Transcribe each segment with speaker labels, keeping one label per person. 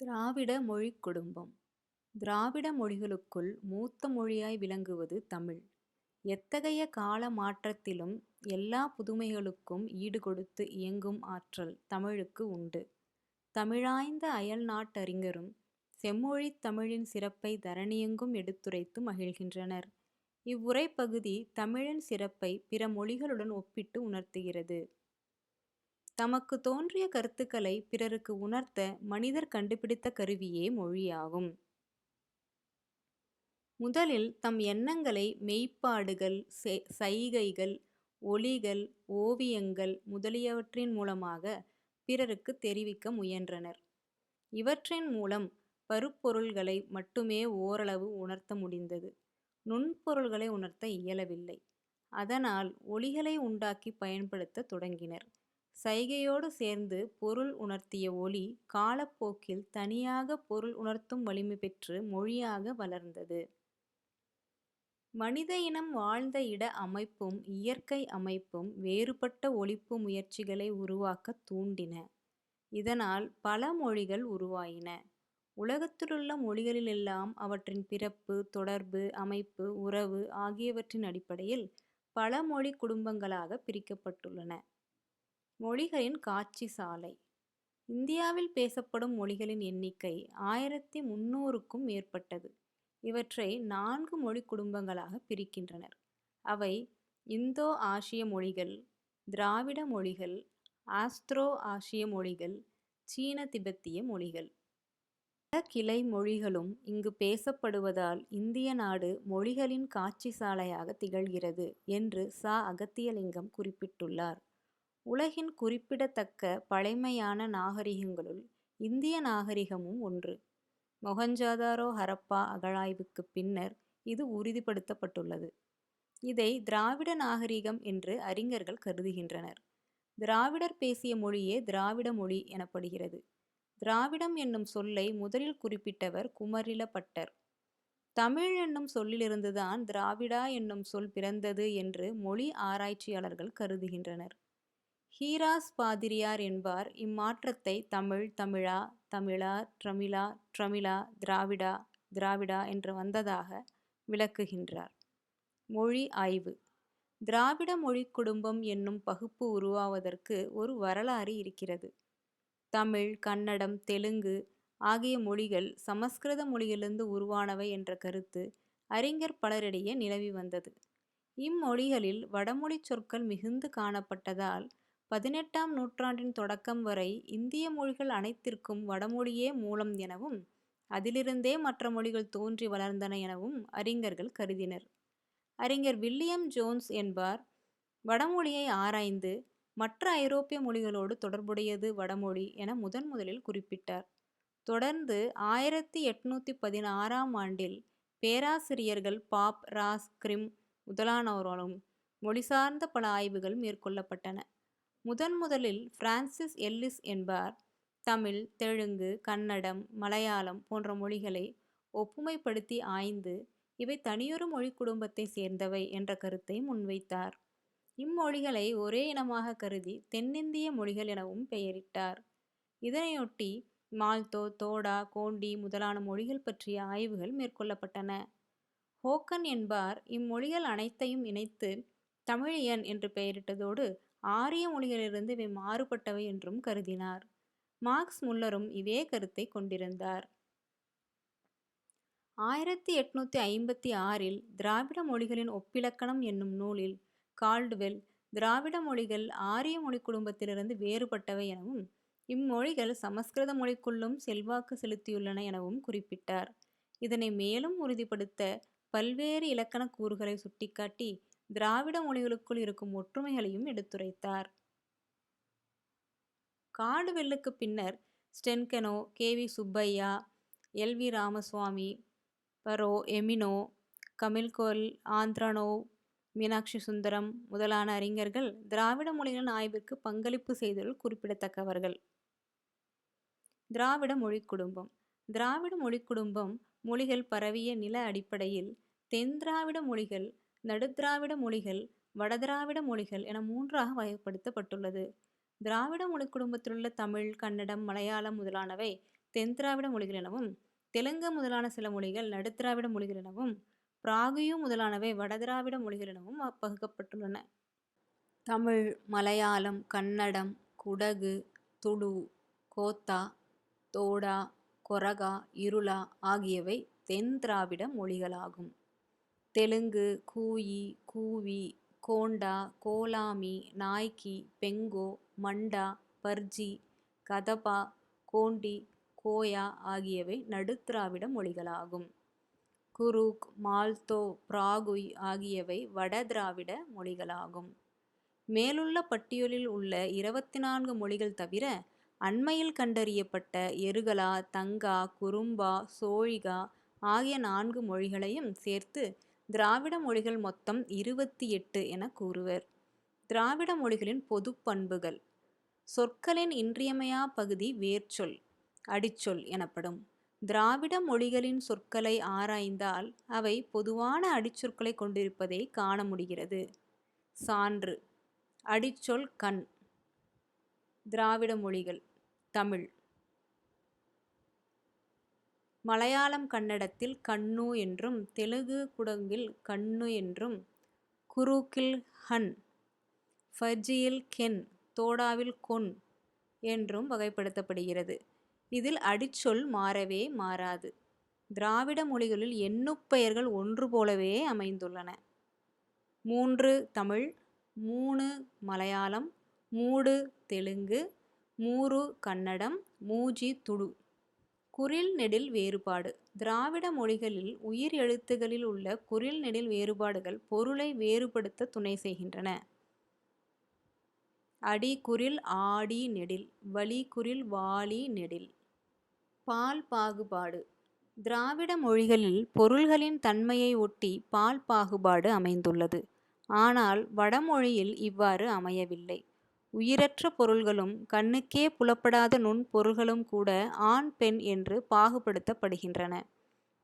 Speaker 1: திராவிட மொழிக் குடும்பம் திராவிட மொழிகளுக்குள் மூத்த மொழியாய் விளங்குவது தமிழ். எத்தகைய கால மாற்றத்திலும் எல்லா புதுமைகளுக்கும் ஈடுகொடுத்து இயங்கும் ஆற்றல் தமிழுக்கு உண்டு. தமிழாய்ந்த அயல் நாட்டறிஞரும் செம்மொழித் தமிழின் சிறப்பை தரணியெங்கும் எடுத்துரைத்து மகிழ்கின்றனர். இவ்வுரைப்பகுதி தமிழின் சிறப்பை பிற மொழிகளுடன் ஒப்பிட்டு உணர்த்துகிறது. தமக்கு தோன்றிய கருத்துக்களை பிறருக்கு உணர்த்த மனிதர் கண்டுபிடித்த கருவியே மொழியாகும். முதலில் தம் எண்ணங்களை மெய்ப்பாடுகள், சைகைகள், ஒலிகள், ஓவியங்கள் முதலியவற்றின் மூலமாக பிறருக்குத் தெரிவிக்க முயன்றனர். இவற்றின் மூலம் பருப்பொருள்களை மட்டுமே ஓரளவு உணர்த்த முடிந்தது. நுண்பொருள்களை உணர்த்த இயலவில்லை. அதனால் ஒலிகளை உண்டாக்கிப் பயன்படுத்தத் தொடங்கினர். சைகையோடு சேர்ந்து பொருள் உணர்த்திய ஒலி காலப்போக்கில் தனியாக பொருள் உணர்த்தும் வலிமை பெற்று மொழியாக வளர்ந்தது. மனித இனம் வாழ்ந்த இட அமைப்பும் இயற்கை அமைப்பும் வேறுபட்ட ஒழிப்பு முயற்சிகளை உருவாக்கத் தூண்டின. இதனால் பல மொழிகள் உருவாயின. உலகத்திலுள்ள மொழிகளிலெல்லாம் அவற்றின் பிறப்பு, தொடர்பு, அமைப்பு, உறவு ஆகியவற்றின் அடிப்படையில் பல மொழி குடும்பங்களாகப் பிரிக்கப்பட்டுள்ளன. மொழிகளின் காட்சி சாலை இந்தியாவில் பேசப்படும் மொழிகளின் எண்ணிக்கை ஆயிரத்தி முந்நூறுக்கும் மேற்பட்டது. இவற்றை நான்கு மொழி குடும்பங்களாகப் பிரிக்கின்றனர். அவை இந்தோ-ஆசிய மொழிகள், திராவிட மொழிகள், ஆஸ்திரோ-ஆசிய மொழிகள், சீன-திபெத்திய மொழிகள். பல கிளை மொழிகளும் இங்கு பேசப்படுவதால் இந்திய நாடு மொழிகளின் காட்சி சாலையாக திகழ்கிறது என்று சா அகத்தியலிங்கம் குறிப்பிட்டுள்ளார். உலகின் குறிப்பிடத்தக்க பழைமையான நாகரிகங்களுள் இந்திய நாகரிகமும் ஒன்று. மொகஞ்சாதாரோ ஹரப்பா அகழாய்வுக்குப் பின்னர் இது உறுதிப்படுத்தப்பட்டுள்ளது. இதை திராவிட நாகரிகம் என்று அறிஞர்கள் கருதுகின்றனர். திராவிடர் பேசிய மொழியே திராவிட மொழி எனப்படுகிறது. திராவிடம் என்னும் சொல்லை முதலில் குறிப்பிட்டவர் குமரிலப்பட்டர் தமிழ் என்னும் சொல்லிலிருந்துதான் திராவிடா என்னும் சொல் பிறந்தது என்று மொழி ஆராய்ச்சியாளர்கள் கருதுகின்றனர். ஹீராஸ் பாதிரியார் என்பார் இம்மாற்றத்தை தமிழ், தமிழா, தமிழா, ட்ரமிழா ட்ரமிழா திராவிடா, திராவிடா என்று வந்ததாக விளக்குகின்றார். மொழி ஆய்வு திராவிட மொழிக் குடும்பம் என்னும் பகுப்பு உருவாவதற்கு ஒரு வரலாறு இருக்கிறது. தமிழ், கன்னடம், தெலுங்கு ஆகிய மொழிகள் சமஸ்கிருத மொழியிலிருந்து உருவானவை என்ற கருத்து அறிஞர் பலரிடையே நிலவி வந்தது. இம்மொழிகளில் வடமொழிச் சொற்கள் மிகுந்து காணப்பட்டதால் பதினெட்டாம் நூற்றாண்டின் தொடக்கம் வரை இந்திய மொழிகள் அனைத்திற்கும் வடமொழியே மூலம் எனவும் அதிலிருந்தே மற்ற மொழிகள் தோன்றி வளர்ந்தன எனவும் அறிஞர்கள் கருதினர். அறிஞர் வில்லியம் ஜோன்ஸ் என்பார் வடமொழியை ஆராய்ந்து மற்ற ஐரோப்பிய மொழிகளோடு தொடர்புடையது வடமொழி என முதன் முதலில் குறிப்பிட்டார். தொடர்ந்து ஆயிரத்தி எட்நூற்றி பதினாறாம் ஆண்டில் பேராசிரியர்கள் பாப், ராஸ், கிரிம் முதலானோராலும் மொழிசார்ந்த பல ஆய்வுகள் மேற்கொள்ளப்பட்டன. முதன் முதலில் பிரான்சிஸ் எல்லிஸ் என்பார் தமிழ், தெலுங்கு, கன்னடம், மலையாளம் போன்ற மொழிகளை ஒப்புமைப்படுத்தி ஆய்ந்து இவை தனியொரு மொழி குடும்பத்தை சேர்ந்தவை என்ற கருத்தை முன்வைத்தார். இம்மொழிகளை ஒரே இனமாக கருதி தென்னிந்திய மொழிகள் எனவும் பெயரிட்டார். இதனையொட்டி மால்தோ, தோடா, கோண்டி முதலான மொழிகள் பற்றிய ஆய்வுகள் மேற்கொள்ளப்பட்டன. ஹோக்கன் என்பார் இம்மொழிகள் அனைத்தையும் இணைத்து தமிழியன் என்று பெயரிட்டதோடு ஆரிய மொழிகளிலிருந்து இவை மாறுபட்டவை என்றும் கருதினார். மார்க்ஸ் முல்லரும் இதே கருத்தைக் கொண்டிருந்தார். ஆயிரத்தி எட்நூத்தி ஐம்பத்தி ஆறில் திராவிட மொழிகளின் ஒப்பிலக்கணம் என்னும் நூலில் கால்டுவெல் திராவிட மொழிகள் ஆரிய மொழி குடும்பத்திலிருந்து வேறுபட்டவை எனவும் இம்மொழிகள் சமஸ்கிருத மொழிக்குள்ளும் செல்வாக்கு செலுத்தியுள்ளன எனவும் குறிப்பிட்டார். இதனை மேலும் உறுதிப்படுத்த பல்வேறு இலக்கணக் கூறுகளை சுட்டிக்காட்டி திராவிட மொழிகளுக்குள் இருக்கும் ஒற்றுமைகளையும் எடுத்துரைத்தார். கால்டுவெல்லுக்குப் பின்னர் ஸ்டென்கெனோ, K. V. Subbaiah, L. V. Ramaswamy, Burrow, Emeneau, கமில்கோல், ஆந்திரனோ Meenakshi Sundaram முதலான அறிஞர்கள் திராவிட மொழிகளின் ஆய்விற்கு பங்களிப்பு செய்தோரில் குறிப்பிடத்தக்கவர்கள். திராவிட மொழி குடும்பம் திராவிட மொழி குடும்பம் மொழிகள் பரவிய நில அடிப்படையில் தென் திராவிட மொழிகள், நடுத்திராவிட மொழிகள், வடதிராவிட மொழிகள் என மூன்றாக வகைப்படுத்தப்பட்டுள்ளது. திராவிட மொழி குடும்பத்திலுள்ள தமிழ், கன்னடம், மலையாளம் முதலானவை தென் திராவிட மொழிகள் எனவும் தெலுங்கு முதலான சில மொழிகள் நடுத்திராவிட மொழிகள் எனவும் பிராகியு முதலானவை வடதிராவிட மொழிகள் எனவும் பகுக்கப்பட்டுள்ளன தமிழ் மலையாளம் கன்னடம் குடகு துளு கோத்தா தோடா கொரகா இருளா ஆகியவை தென் திராவிட மொழிகளாகும் தெலுங்கு கூயி கூவி கோண்டா கோலாமி நாய்க்கி பெங்கோ மண்டா பர்ஜி கதபா கோண்டி கோயா ஆகியவை நடுத்திராவிட மொழிகளாகும். குருக் மால்தோ பிராகுய் ஆகியவை வட திராவிட மொழிகளாகும். மேலுள்ள பட்டியலில் உள்ள இருபத்தி நான்கு மொழிகள் தவிர அண்மையில் கண்டறியப்பட்ட எருகலா தங்கா குறும்பா சோழிகா ஆகிய நான்கு மொழிகளையும் சேர்த்து திராவிட மொழிகள் மொத்தம் இருபத்தி எட்டு என கூறுவர். திராவிட மொழிகளின் பொது பண்புகள். சொற்களின் இன்றியமையா பகுதி வேர்ச்சொல் அடிச்சொல் எனப்படும். திராவிட மொழிகளின் சொற்களை ஆராய்ந்தால் அவை பொதுவான அடிச்சொற்களை கொண்டிருப்பதை காண முடிகிறது. சான்று அடிச்சொல் கண். திராவிட மொழிகள் தமிழ். மலையாளம் கன்னடத்தில் கண்ணு என்றும் தெலுங்கு குடங்கில் கண்ணு என்றும் குருக்கில் ஹன் ஃபர்ஜியில் கென் தோடாவில் கொன் என்றும் வகைப்படுத்தப்படுகிறது. இதில் அடிச்சொல் மாறவே மாறாது. திராவிட மொழிகளில் எண்ணுப்பெயர்கள் ஒன்று போலவே அமைந்துள்ளன. மூன்று தமிழ் மூணு மலையாளம் மூடு தெலுங்கு மூரு கன்னடம் மூஜி துடு. குறில் நெடில் வேறுபாடு. திராவிட மொழிகளில் உயிர் எழுத்துகளில் உள்ள குறில் நெடில் வேறுபாடுகள் பொருளை வேறுபடுத்த துணை செய்கின்றன. அடி குரில் ஆடி நெடில். வலி குரில் வாலி நெடில். பால் பாகுபாடு. திராவிட மொழிகளில் பொருள்களின் தன்மையை ஒட்டி பால் பாகுபாடு அமைந்துள்ளது. ஆனால் வடமொழியில் இவ்வாறு அமையவில்லை. உயிரற்ற பொருள்களும் கண்ணுக்கே புலப்படாத நுண்பொருள்களும் கூட ஆண் பெண் என்று பாகுபடுத்தப்படுகின்றன.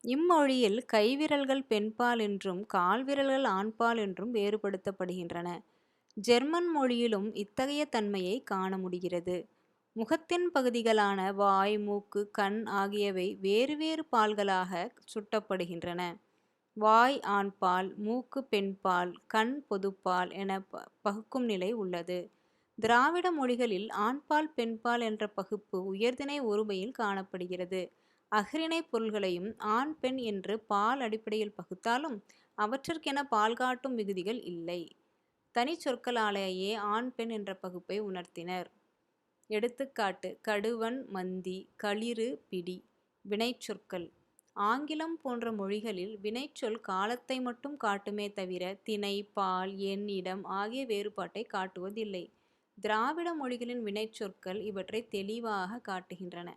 Speaker 1: இம்மொழியில் கைவிரல்கள் பெண்பால் என்றும் கால்விரல்கள் ஆண்பால் என்றும் வேறுபடுத்தப்படுகின்றன. ஜெர்மன் மொழியிலும் இத்தகைய தன்மையை காண முடிகிறது. முகத்தின் பகுதிகளான வாய் மூக்கு கண் ஆகியவை வேறு வேறு பால்களாக சுட்டப்படுகின்றன. வாய் ஆண்பால் மூக்கு பெண்பால் கண் பொதுப்பால் என பகுக்கும் நிலை உள்ளது. திராவிட மொழிகளில் ஆண்பால் பெண்பால் என்ற பகுப்பு உயர்திணை ஒருமையில் காணப்படுகிறது. அகரிணை பொருள்களையும் ஆண் பெண் என்று பால் அடிப்படையில் பகுத்தாலும் அவற்றிற்கென பால் காட்டும் விகுதிகள் இல்லை. தனி சொற்களாலேயே ஆண் பெண் என்ற பகுப்பை உணர்த்தினர். எடுத்துக்காட்டு கடுவன் மந்தி களிறு பிடி வினைச்சொற்கள் ஆங்கிலம் போன்ற மொழிகளில் வினைச்சொல் காலத்தை மட்டும் காட்டுமே தவிர திணை பால் எண் இடம் ஆகிய வேறுபாட்டை காட்டுவதில்லை. திராவிட மொழிகளின் வினைச்சொற்கள் இவற்றை தெளிவாக காட்டுகின்றன.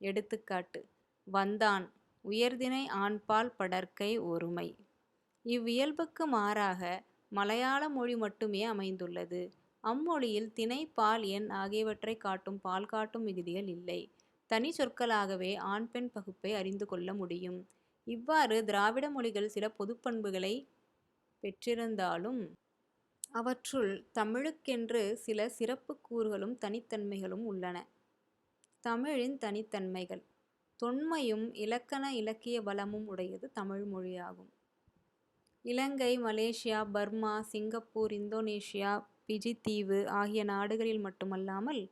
Speaker 1: எடுத்துக்காட்டு வந்தான் உயர்தினை ஆண்பால் படற்கை ஒருமை. இவ்வியல்புக்கு மாறாக மலையாள மொழி மட்டுமே அமைந்துள்ளது. அம்மொழியில் திணை பால் எண் ஆகியவற்றை காட்டும் பால் காட்டும் விகுதிகள் இல்லை. தனி சொற்களாகவே ஆண் பெண் பகுப்பை அறிந்து கொள்ள முடியும். இவ்வாறு திராவிட மொழிகள் சில பொதுப்பண்புகளை பெற்றிருந்தாலும் அவற்றுள் தமிழுக்கென்று சில சிறப்பு கூறுகளும் தனித்தன்மைகளும் உள்ளன. தமிழின் தனித்தன்மைகள். தொன்மையும் இலக்கண இலக்கிய வளமும் உடையது தமிழ் மொழியாகும். Ilangai Malaysia Burma Singapore Indonesia Fiji தீவு ஆகிய நாடுகளில் மட்டுமல்லாமல்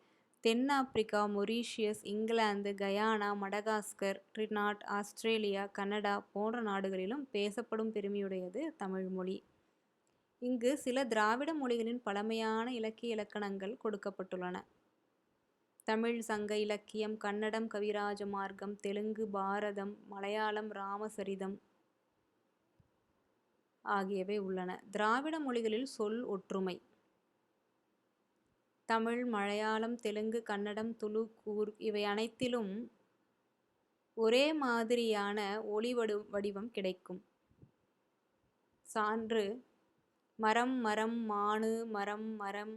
Speaker 1: தென்னாப்பிரிக்கா Mauritius England Guyana Madagascar Trinidad Australia Canada போன்ற நாடுகளிலும் பேசப்படும் பெருமையுடையது தமிழ்மொழி இங்கு சில திராவிட மொழிகளின் பழமையான இலக்கிய இலக்கணங்கள் கொடுக்கப்பட்டுள்ளன. தமிழ் சங்க இலக்கியம் கன்னடம் கவிராஜ மார்க்கம் தெலுங்கு பாரதம் மலையாளம் ராமசரிதம் ஆகியவை உள்ளன. திராவிட மொழிகளில் சொல் ஒற்றுமை. தமிழ் மலையாளம் தெலுங்கு கன்னடம் துளு கூர் இவை அனைத்திலும் ஒரே மாதிரியான ஒளி வடிவம் கிடைக்கும். சான்று மரம் மரம் மானு மரம் மரம்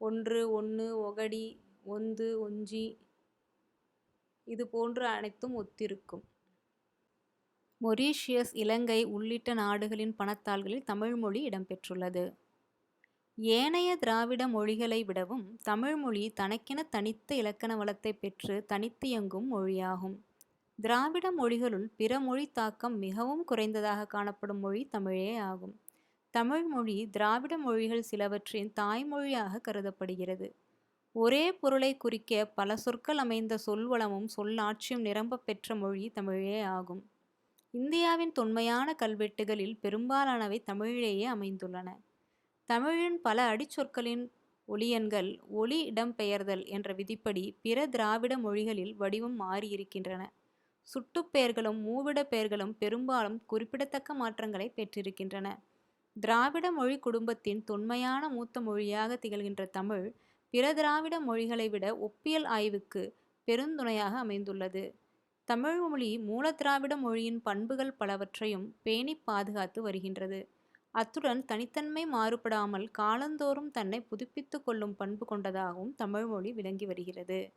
Speaker 1: ஒன்று ஒன்று ஒகடி ஒந்து ஒஞ்சி இது போன்று அனைத்தும் ஒத்திருக்கும் மொரீஷியஸ் இலங்கை உள்ளிட்ட நாடுகளின் பணத்தாள்களில் தமிழ்மொழி இடம்பெற்றுள்ளது ஏனைய திராவிட மொழிகளை விடவும் தமிழ்மொழி தனக்கென தனித்த இலக்கண வளத்தை பெற்று தனித்தியங்கும் மொழியாகும். திராவிட மொழிகளுள் பிற மொழி தாக்கம் மிகவும் குறைந்ததாக காணப்படும் மொழி தமிழே ஆகும். தமிழ் மொழி திராவிட மொழிகள் சிலவற்றின் தாய்மொழியாக கருதப்படுகிறது. ஒரே பொருளைக் குறிக்க பல சொற்கள் அமைந்த சொல்வளமும் சொல்லாட்சியும் நிரம்ப பெற்ற மொழி தமிழே ஆகும். இந்தியாவின் தொன்மையான கல்வெட்டுகளில் பெரும்பாலானவை தமிழிலேயே அமைந்துள்ளன. தமிழின் பல அடிச்சொற்களின் ஒளியன்கள் ஒளி இடம்பெயர்தல் என்ற விதிப்படி பிற திராவிட மொழிகளில் வடிவம் மாறியிருக்கின்றன. சுட்டுப்பெயர்களும் மூவிடப் பெயர்களும் பெரும்பாலும் குறிப்பிடத்தக்க மாற்றங்களைப் பெற்றிருக்கின்றன. திராவிட மொழி குடும்பத்தின் தொன்மையான மூத்த மொழியாக திகழ்கின்ற தமிழ், பிற திராவிட மொழிகளை விட ஒப்பியல் ஆய்வுக்கு பெருந்துணையாக அமைந்துள்ளது. தமிழ் மொழி மூலதிராவிட மொழியின் பண்புகள் பலவற்றையும் பேணிப் பாதுகாத்து வருகின்றது. அத்துடன் தனித்தன்மை மாறுபடாமல் காலந்தோறும் தன்னை புதுப்பித்து கொள்ளும் பண்பு கொண்டதாகவும் தமிழ்மொழி விளங்கி வருகிறது.